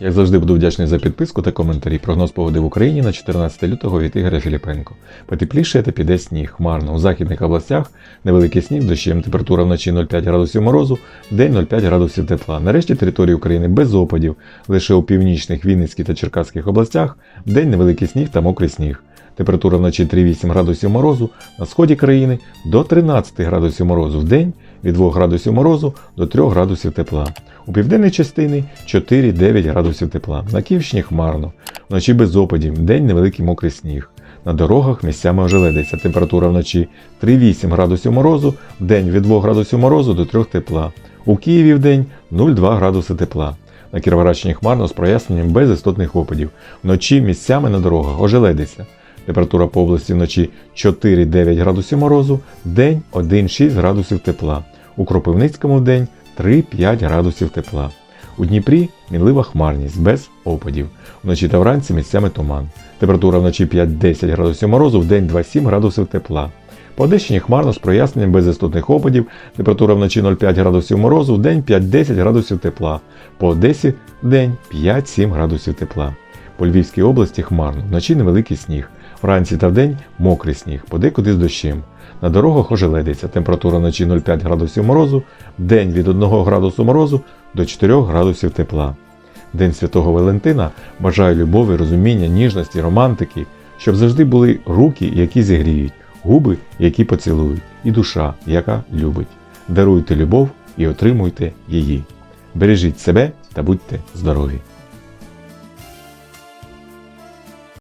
Як завжди буду вдячний за підписку та коментарі. Прогноз погоди в Україні на 14 лютого від Ігоря Філіпенко. Потепліше та піде сніг. Хмарно. У західних областях невеликий сніг дощем, температура вночі 0,5 градусів морозу, день 0,5 градусів тепла. Нарешті території України без опадів. Лише у північних Вінницькій та Черкаських областях день невеликий сніг та мокрий сніг. Температура вночі 3,8 градусів морозу, на сході країни до 13 градусів морозу в день, від 2 градусів морозу до 3 градусів тепла. У південній частині 4-9 градусів тепла. На Київщині хмарно. Вночі без опадів, день невеликий мокрий сніг. На дорогах місцями ожеледиться. Температура вночі 3,8 градусів морозу, в день від 2 градусів морозу до 3 тепла. У Києві в день 0,2 градуси тепла. На Кіровоградщині хмарно з проясненням без істотних опадів. Вночі місцями на дорогах ожеледиться. Температура по області вночі 4-9 градусів морозу, день 1-6 градусів тепла. У Кропивницькому в день 3-5 градусів тепла. У Дніпрі мінлива хмарність без опадів. Вночі та вранці місцями туман. Температура вночі 5-10 градусів морозу, в день 2-7 градусів тепла. По Одещині хмарно з проясненням без істотних опадів. Температура вночі 0,5 градусів морозу, в день 5-10 градусів тепла. По Одесі день 5-7 градусів тепла. По Львівській області хмарно, вночі невеликий сніг. Вранці та вдень мокрий сніг, подекуди з дощем. На дорогах ожеледиться, температура вночі 0,5 градусів морозу, день від 1 градусу морозу до 4 градусів тепла. День Святого Валентина бажаю любові, розуміння, ніжності, романтики, щоб завжди були руки, які зігріють, губи, які поцілують, і душа, яка любить. Даруйте любов і отримуйте її. Бережіть себе та будьте здорові!